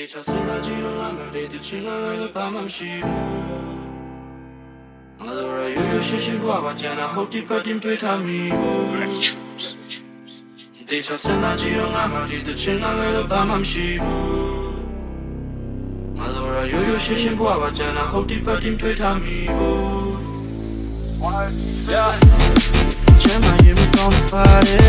တေချာစလာကြည့်လို့လားမတေးတချင်လားလည်းဘာမှမရှိဘူးအလိုရရရရှိရှိကွာပါကျန်တာဟုတ်ဒီပတ်တင်တွေ့ထားမိကိုတေချာစလာကြည့်လို့လားမတေးတချင်လားလည်းဘာမှမရှိဘူးအလိုရရရရှိရှိကွာပါကျန်တာဟုတ်ဒီပတ်တင်တွေ့ထားမိကို Yeah. Чем моим комфорте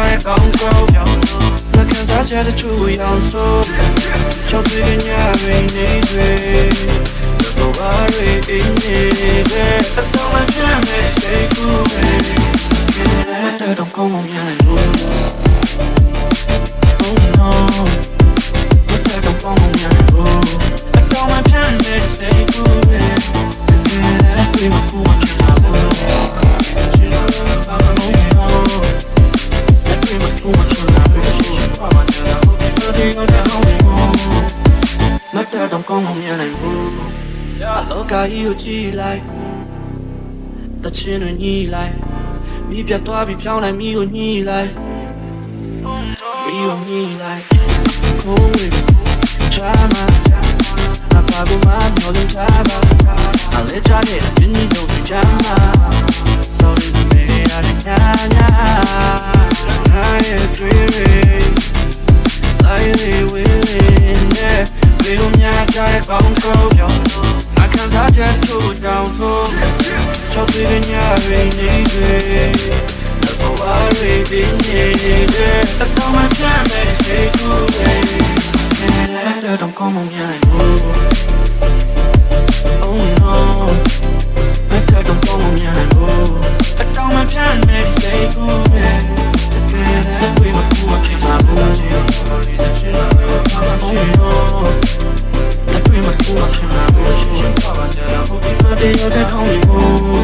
ကြောင့်ကောင်းဆုံးမခံစားချက်တချို့အောင်ဆုံးချောက်တွေညမနေတွေတော့ဘာတွေအင်းနေတဲ့都跟我面对面，都该有依赖。多谢侬依赖，我偏爱，我偏爱，我有依赖，我有依赖。后悔的，干嘛？哪怕我慢到都差不，哪里差的，心里总会差吗？早知道没爱的年年，I am dreaming，I am willing。မေတို့များကြတဲ့ပေါင်းကုန်းကြောင့်မခံစားချက်တို့တောင်းထိုးချောက်သေးတဲ့ညတွေနေတွေဘောဝရီဒီနေနေတဲ့တတော်မှပြမဲ့ရှိသူတွေ Let them come on, yeah, Tak mi masz tłumaczy na wierzchu Pała nie, bo mi nadzieja, że on mi mógł